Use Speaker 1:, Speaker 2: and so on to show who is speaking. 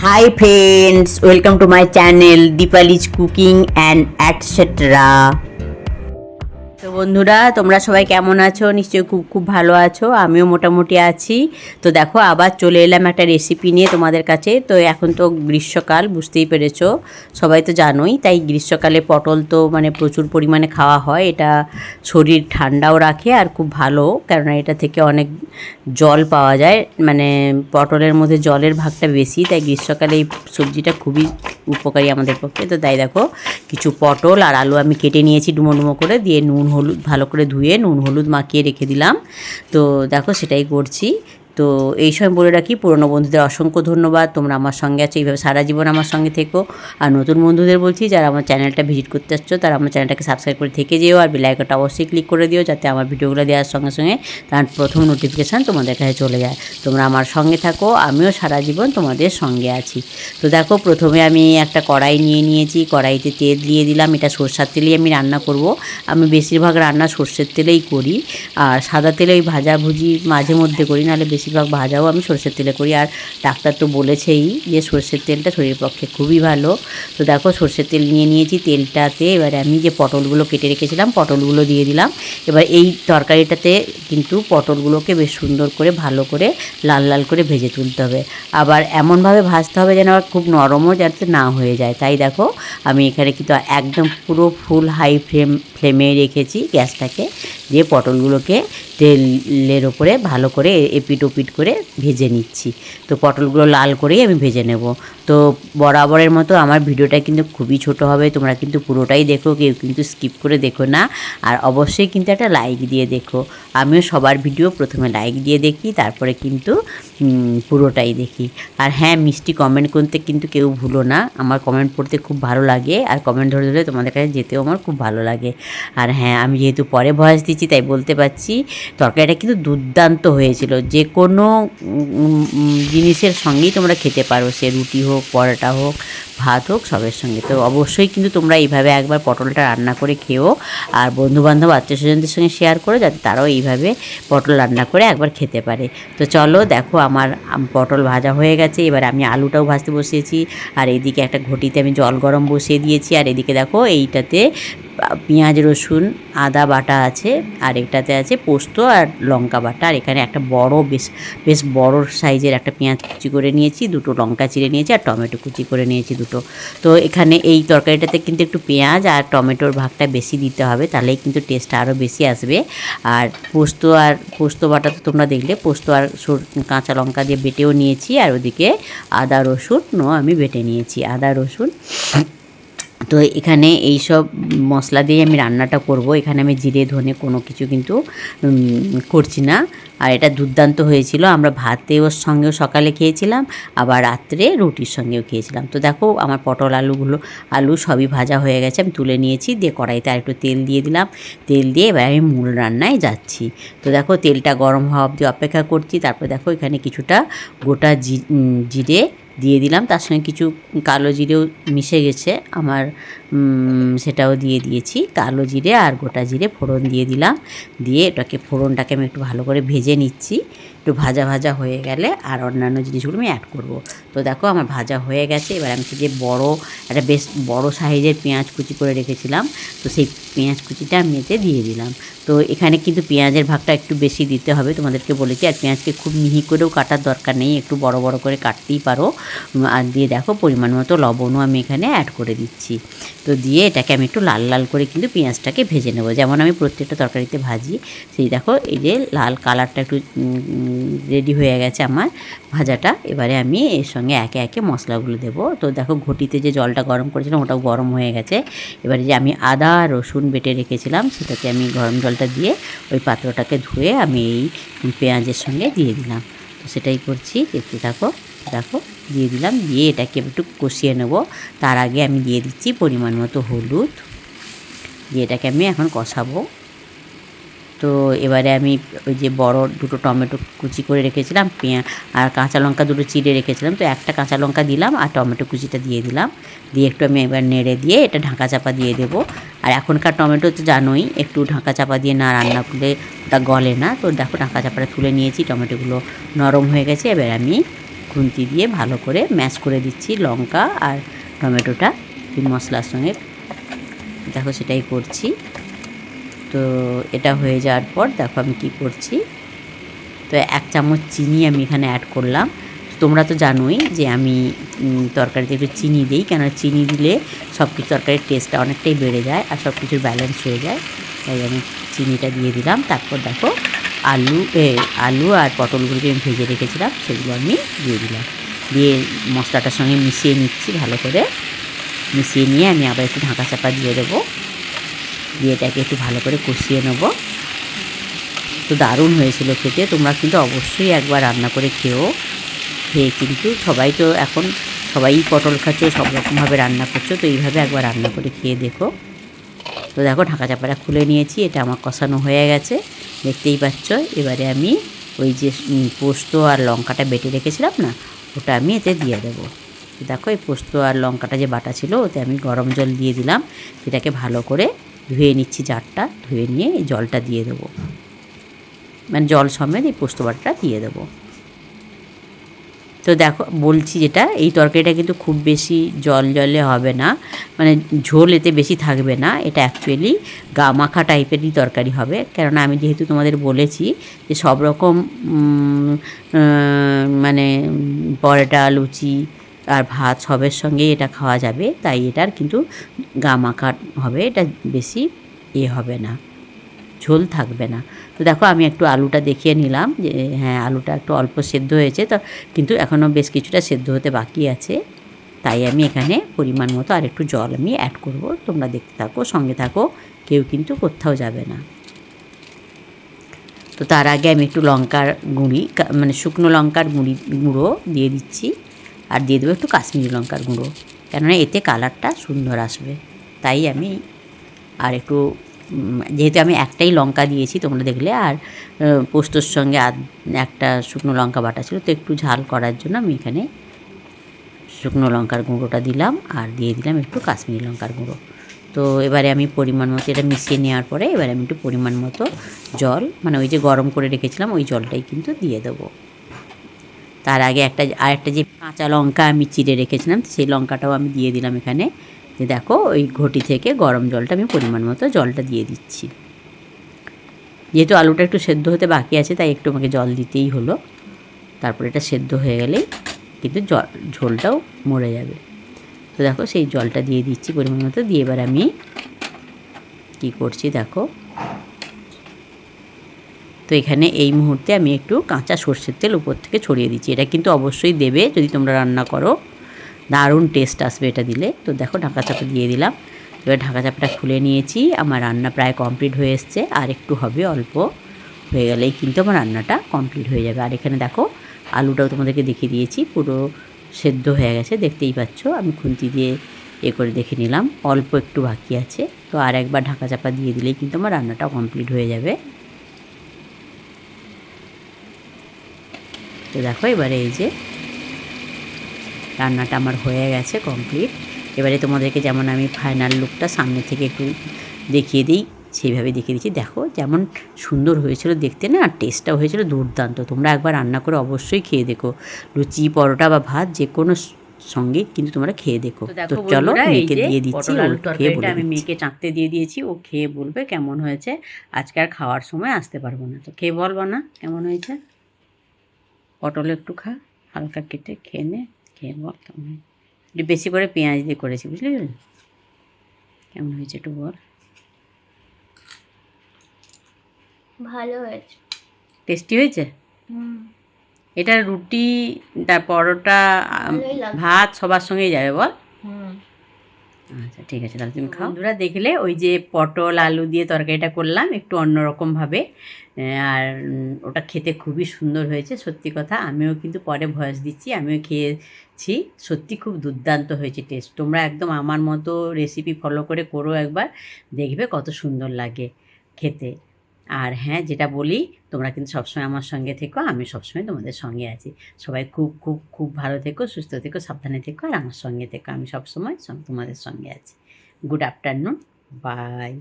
Speaker 1: Hi friends, welcome to my channel Deepali's Cooking and etc. তো বন্ধুরা তোমরা সবাই কেমন আছো নিশ্চয়ই খুব খুব ভালো আছো আমিও মোটামুটি আছি তো দেখো আবার চলে এলাম একটা রেসিপি নিয়ে তোমাদের কাছে তো এখন তো গ্রীষ্মকাল বুঝতেই পেরেছো সবাই তো জানোই তাই গ্রীষ্মকালে পটল তো মানে প্রচুর পরিমাণে খাওয়া হয় এটা শরীর ঠান্ডাও রাখে আর খুব ভালো কেননা এটা থেকে অনেক জল পাওয়া যায় মানে পটলের মধ্যে জলের ভাগটা বেশি তাই গ্রীষ্মকালে এই সবজিটা খুবই উপকারী আমাদের পক্ষে তো তাই দেখো কিছু পটল আর আলু আমি কেটে নিয়েছি ডুমো ডুমো করে দিয়ে নুন হলুদ ভালো করে ধুয়ে নুন হলুদ মাখিয়ে রেখে দিলাম তো দেখো সেটাই করছি তো এই সময় বলে রাখি পুরনো বন্ধুদের অসংখ্য ধন্যবাদ তোমরা আমার সঙ্গে আছো এইভাবে সারা জীবন আমার সঙ্গে থেকো আর নতুন বন্ধুদের বলছি যারা আমার চ্যানেলটা ভিজিট করতে আসছো তারা আমার চ্যানেলটাকে সাবস্ক্রাইব করে থেকে যেও আর বিলাইকটা অবশ্যই ক্লিক করে দিও যাতে আমার ভিডিওগুলো দেওয়ার সঙ্গে সঙ্গে তার প্রথম নোটিফিকেশান তোমাদের কাছে চলে যায় তোমরা আমার সঙ্গে থাকো আমিও সারা জীবন তোমাদের সঙ্গে আছি তো দেখো প্রথমে আমি একটা কড়াই নিয়ে নিয়েছি কড়াইতে তেল দিয়ে দিলাম এটা সর্ষার তেলেই আমি রান্না করব আমি বেশিরভাগ রান্না সর্ষের তেলেই করি আর সাদা তেলে ওই ভাজাভুজি মাঝে মধ্যে করি নাহলে বেশি বেশিরভাগ ভাজাও আমি সর্ষের তেলে করি আর ডাক্তার তো বলেছেই যে সর্ষের তেলটা শরীরের পক্ষে খুবই ভালো তো দেখো সর্ষের তেল নিয়ে নিয়েছি তেলটাতে এবার আমি যে পটলগুলো কেটে রেখেছিলাম পটলগুলো দিয়ে দিলাম এবার এই তরকারিটাতে কিন্তু পটলগুলোকে বেশ সুন্দর করে ভালো করে লাল লাল করে ভেজে তুলতে হবে আবার এমনভাবে ভাজতে হবে যেন আবার খুব নরমও যাতে না হয়ে যায় তাই দেখো আমি এখানে কিন্তু একদম পুরো ফুল হাই ফ্লেম ফ্লেমে রেখেছি গ্যাসটাকে দিয়ে পটলগুলোকে তেলের ওপরে ভালো করে এপিট ওপিট করে ভেজে নিচ্ছি তো পটলগুলো লাল করেই আমি ভেজে নেব তো বরাবরের মতো আমার ভিডিওটা কিন্তু খুবই ছোট হবে তোমরা কিন্তু পুরোটাই দেখো কেউ কিন্তু স্কিপ করে দেখো না আর অবশ্যই কিন্তু একটা লাইক দিয়ে দেখো আমিও সবার ভিডিও প্রথমে লাইক দিয়ে দেখি তারপরে কিন্তু পুরোটাই দেখি আর হ্যাঁ মিষ্টি কমেন্ট করতে কিন্তু কেউ ভুলো না আমার কমেন্ট পড়তে খুব ভালো লাগে আর কমেন্ট ধরে ধরে তোমাদের কাছে যেতেও আমার খুব ভালো লাগে আর হ্যাঁ আমি যেহেতু পরে ভয়েস দিচ্ছি তাই বলতে পারছি তরকারিটা কিন্তু দুর্দান্ত হয়েছিল যে কোনো জিনিসের সঙ্গেই তোমরা খেতে পারো সে রুটি হোক হোক পরোটা হোক ভাত হোক সবের সঙ্গে তো অবশ্যই কিন্তু তোমরা এইভাবে একবার পটলটা রান্না করে খেও আর বন্ধুবান্ধব আত্মীয় স্বজনদের সঙ্গে শেয়ার করো যাতে তারাও এইভাবে পটল রান্না করে একবার খেতে পারে তো চলো দেখো আমার পটল ভাজা হয়ে গেছে এবার আমি আলুটাও ভাজতে বসিয়েছি আর এদিকে একটা ঘটিতে আমি জল গরম বসিয়ে দিয়েছি আর এদিকে দেখো এইটাতে পেঁয়াজ রসুন আদা বাটা আছে আর এটাতে আছে পোস্ত আর লঙ্কা বাটা আর এখানে একটা বড় বেশ বেশ বড় সাইজের একটা পেঁয়াজ কুচি করে নিয়েছি দুটো লঙ্কা চিড়ে নিয়েছি আর টমেটো কুচি করে নিয়েছি দুটো টমেটো তো এখানে এই তরকারিটাতে কিন্তু একটু পেঁয়াজ আর টমেটোর ভাগটা বেশি দিতে হবে তাহলেই কিন্তু টেস্ট আরও বেশি আসবে আর পোস্ত আর পোস্ত বাটা তো তোমরা দেখলে পোস্ত আর কাঁচা লঙ্কা দিয়ে বেটেও নিয়েছি আর ওদিকে আদা রসুন রসুনও আমি বেটে নিয়েছি আদা রসুন তো এখানে এই সব মশলা দিয়ে আমি রান্নাটা করব এখানে আমি জিরে ধনে কোনো কিছু কিন্তু করছি না আর এটা দুর্দান্ত হয়েছিল আমরা ভাতেও সঙ্গেও সকালে খেয়েছিলাম আবার রাত্রে রুটির সঙ্গেও খেয়েছিলাম তো দেখো আমার পটল আলুগুলো আলু সবই ভাজা হয়ে গেছে আমি তুলে নিয়েছি দিয়ে কড়াইতে আর একটু তেল দিয়ে দিলাম তেল দিয়ে এবার আমি মূল রান্নায় যাচ্ছি তো দেখো তেলটা গরম হওয়া অবধি অপেক্ষা করছি তারপর দেখো এখানে কিছুটা গোটা জিরে দিয়ে দিলাম তার সঙ্গে কিছু কালো জিরেও মিশে গেছে আমার সেটাও দিয়ে দিয়েছি কালো জিরে আর গোটা জিরে ফোড়ন দিয়ে দিলাম দিয়ে এটাকে ফোড়নটাকে আমি একটু ভালো করে ভেজে নিচ্ছি একটু ভাজা ভাজা হয়ে গেলে আর অন্যান্য জিনিসগুলো আমি অ্যাড করব তো দেখো আমার ভাজা হয়ে গেছে এবার আমি যে বড় একটা বেশ বড় সাইজের পেঁয়াজ কুচি করে রেখেছিলাম তো সেই পেঁয়াজ কুচিটা আমি এতে দিয়ে দিলাম তো এখানে কিন্তু পেঁয়াজের ভাগটা একটু বেশি দিতে হবে তোমাদেরকে বলেছি আর পেঁয়াজকে খুব মিহি করেও কাটার দরকার নেই একটু বড় বড় করে কাটতেই পারো আর দিয়ে দেখো পরিমাণ মতো লবণও আমি এখানে অ্যাড করে দিচ্ছি তো দিয়ে এটাকে আমি একটু লাল লাল করে কিন্তু পেঁয়াজটাকে ভেজে নেবো যেমন আমি প্রত্যেকটা তরকারিতে ভাজি সেই দেখো এই যে লাল কালারটা একটু রেডি হয়ে গেছে আমার ভাজাটা এবারে আমি এর সঙ্গে একে একে মশলাগুলো দেব তো দেখো ঘটিতে যে জলটা গরম করেছিলাম ওটাও গরম হয়ে গেছে এবারে যে আমি আদা রসুন বেটে রেখেছিলাম সেটাকে আমি গরম জলটা দিয়ে ওই পাত্রটাকে ধুয়ে আমি এই পেঁয়াজের সঙ্গে দিয়ে দিলাম তো সেটাই করছি দেখতে থাকো দেখো দিয়ে দিলাম দিয়ে এটাকে একটু কষিয়ে নেব তার আগে আমি দিয়ে দিচ্ছি পরিমাণ মতো হলুদ দিয়ে এটাকে আমি এখন কষাবো তো এবারে আমি ওই যে বড় দুটো টমেটো কুচি করে রেখেছিলাম পেঁয়া আর কাঁচা লঙ্কা দুটো চিড়ে রেখেছিলাম তো একটা কাঁচা লঙ্কা দিলাম আর টমেটো কুচিটা দিয়ে দিলাম দিয়ে একটু আমি এবার নেড়ে দিয়ে এটা ঢাকা চাপা দিয়ে দেবো আর এখনকার টমেটো তো জানোই একটু ঢাকা চাপা দিয়ে না রান্না করলে ওটা গলে না তো দেখো ঢাকা চাপাটা তুলে নিয়েছি টমেটোগুলো নরম হয়ে গেছে এবার আমি খুন্তি দিয়ে ভালো করে ম্যাশ করে দিচ্ছি লঙ্কা আর টমেটোটা মশলার সঙ্গে দেখো সেটাই করছি তো এটা হয়ে যাওয়ার পর দেখো আমি কি করছি তো এক চামচ চিনি আমি এখানে অ্যাড করলাম তোমরা তো জানোই যে আমি তরকারিতে একটু চিনি দিই কেন চিনি দিলে সব কিছু তরকারির টেস্টটা অনেকটাই বেড়ে যায় আর সব কিছুর ব্যালেন্স হয়ে যায় তাই আমি চিনিটা দিয়ে দিলাম তারপর দেখো আলু আলু আর পটলগুলোকে আমি ভেজে রেখেছিলাম সেগুলো আমি দিয়ে দিলাম দিয়ে মশলাটার সঙ্গে মিশিয়ে নিচ্ছি ভালো করে মিশিয়ে নিয়ে আমি আবার একটু ঢাকা চাপা দিয়ে দেবো দিয়ে এটাকে একটু ভালো করে কষিয়ে নেব তো দারুণ হয়েছিল খেতে তোমরা কিন্তু অবশ্যই একবার রান্না করে খেও খেয়ে কিন্তু সবাই তো এখন সবাই পটল খাচ্ছে সব রকমভাবে রান্না করছো তো এইভাবে একবার রান্না করে খেয়ে দেখো তো দেখো ঢাকা চাপাটা খুলে নিয়েছি এটা আমার কষানো হয়ে গেছে দেখতেই পাচ্ছ এবারে আমি ওই যে পোস্ত আর লঙ্কাটা বেটে রেখেছিলাম না ওটা আমি এতে দিয়ে দেবো দেখো এই পোস্ত আর লঙ্কাটা যে বাটা ছিল ওতে আমি গরম জল দিয়ে দিলাম সেটাকে ভালো করে ধুয়ে নিচ্ছি জারটা ধুয়ে নিয়ে এই জলটা দিয়ে দেবো মানে জল সমেত এই পোস্ত বাটাটা দিয়ে দেবো তো দেখো বলছি যেটা এই তরকারিটা কিন্তু খুব বেশি জল জলে হবে না মানে ঝোল এতে বেশি থাকবে না এটা অ্যাকচুয়ালি গা মাখা টাইপেরই তরকারি হবে কেননা আমি যেহেতু তোমাদের বলেছি যে সব রকম মানে পরোটা লুচি আর ভাত সবের সঙ্গেই এটা খাওয়া যাবে তাই এটার কিন্তু গা মাখা হবে এটা বেশি এ হবে না ঝোল থাকবে না তো দেখো আমি একটু আলুটা দেখিয়ে নিলাম যে হ্যাঁ আলুটা একটু অল্প সেদ্ধ হয়েছে তো কিন্তু এখনও বেশ কিছুটা সেদ্ধ হতে বাকি আছে তাই আমি এখানে পরিমাণ মতো আর একটু জল আমি অ্যাড করব তোমরা দেখতে থাকো সঙ্গে থাকো কেউ কিন্তু কোথাও যাবে না তো তার আগে আমি একটু লঙ্কার গুঁড়ি মানে শুকনো লঙ্কার গুঁড়ি গুঁড়ো দিয়ে দিচ্ছি আর দিয়ে দেবো একটু কাশ্মীরি লঙ্কার গুঁড়ো কেননা এতে কালারটা সুন্দর আসবে তাই আমি আর একটু যেহেতু আমি একটাই লঙ্কা দিয়েছি তোমরা দেখলে আর পোস্তর সঙ্গে একটা শুকনো লঙ্কা বাটা ছিল তো একটু ঝাল করার জন্য আমি এখানে শুকনো লঙ্কার গুঁড়োটা দিলাম আর দিয়ে দিলাম একটু কাশ্মীরি লঙ্কার গুঁড়ো তো এবারে আমি পরিমাণ মতো এটা মিশিয়ে নেওয়ার পরে এবারে আমি একটু পরিমাণ মতো জল মানে ওই যে গরম করে রেখেছিলাম ওই জলটাই কিন্তু দিয়ে দেবো তার আগে একটা আর একটা যে কাঁচা লঙ্কা আমি চিরে রেখেছিলাম সেই লঙ্কাটাও আমি দিয়ে দিলাম এখানে যে দেখো ওই ঘটি থেকে গরম জলটা আমি পরিমাণ মতো জলটা দিয়ে দিচ্ছি যেহেতু আলুটা একটু সেদ্ধ হতে বাকি আছে তাই একটু আমাকে জল দিতেই হলো তারপরে এটা সেদ্ধ হয়ে গেলেই কিন্তু জল ঝোলটাও মরে যাবে তো দেখো সেই জলটা দিয়ে দিচ্ছি পরিমাণ মতো দিয়ে এবার আমি কী করছি দেখো তো এখানে এই মুহূর্তে আমি একটু কাঁচা সর্ষের তেল উপর থেকে ছড়িয়ে দিচ্ছি এটা কিন্তু অবশ্যই দেবে যদি তোমরা রান্না করো দারুণ টেস্ট আসবে এটা দিলে তো দেখো ঢাকা চাপা দিয়ে দিলাম এবার ঢাকা চাপাটা খুলে নিয়েছি আমার রান্না প্রায় কমপ্লিট হয়ে এসছে আর একটু হবে অল্প হয়ে গেলেই কিন্তু আমার রান্নাটা কমপ্লিট হয়ে যাবে আর এখানে দেখো আলুটাও তোমাদেরকে দেখিয়ে দিয়েছি পুরো সেদ্ধ হয়ে গেছে দেখতেই পাচ্ছ আমি খুন্তি দিয়ে এ করে দেখে নিলাম অল্প একটু বাকি আছে তো আর একবার ঢাকা চাপা দিয়ে দিলেই কিন্তু আমার রান্নাটা কমপ্লিট হয়ে যাবে তো দেখো এবারে এই যে রান্নাটা আমার হয়ে গেছে কমপ্লিট এবারে তোমাদেরকে যেমন আমি ফাইনাল লুকটা সামনে থেকে একটু দেখিয়ে দিই সেইভাবে দেখিয়ে দিচ্ছি দেখো যেমন সুন্দর হয়েছিল দেখতে না আর টেস্টটাও হয়েছিল দুর্দান্ত তোমরা একবার রান্না করে অবশ্যই খেয়ে দেখো লুচি পরোটা বা ভাত যে কোনো সঙ্গে কিন্তু তোমরা খেয়ে দেখো তো চলো মেয়েকে দিয়ে দিচ্ছি খেয়ে আমি মেয়েকে চাঁকতে দিয়ে দিয়েছি ও খেয়ে বলবে কেমন হয়েছে আজকে আর খাওয়ার সময় আসতে পারবো না তো খেয়ে বলবো না কেমন হয়েছে পটল একটু খা হালকা কেটে খেয়ে নে খেয়ে বল কেমন একটু বেশি করে পেঁয়াজ দিয়ে করেছি বুঝলি কেমন হয়েছে একটু বল
Speaker 2: ভালো হয়েছে
Speaker 1: টেস্টি হয়েছে এটা রুটি তার পরোটা ভাত সবার সঙ্গেই যাবে বল আচ্ছা ঠিক আছে তাহলে তুমি খাও বন্ধুরা দেখলে ওই যে পটল আলু দিয়ে তরকারিটা করলাম একটু অন্যরকমভাবে আর ওটা খেতে খুবই সুন্দর হয়েছে সত্যি কথা আমিও কিন্তু পরে ভয়েস দিচ্ছি আমিও খেয়েছি সত্যি খুব দুর্দান্ত হয়েছে টেস্ট তোমরা একদম আমার মতো রেসিপি ফলো করে করো একবার দেখবে কত সুন্দর লাগে খেতে আর হ্যাঁ যেটা বলি তোমরা কিন্তু সবসময় আমার সঙ্গে থেকো আমি সবসময় তোমাদের সঙ্গে আছি সবাই খুব খুব খুব ভালো থেকো সুস্থ থেকো সাবধানে থেকো আর আমার সঙ্গে থেকো আমি সবসময় তোমাদের সঙ্গে আছি গুড আফটারনুন বাই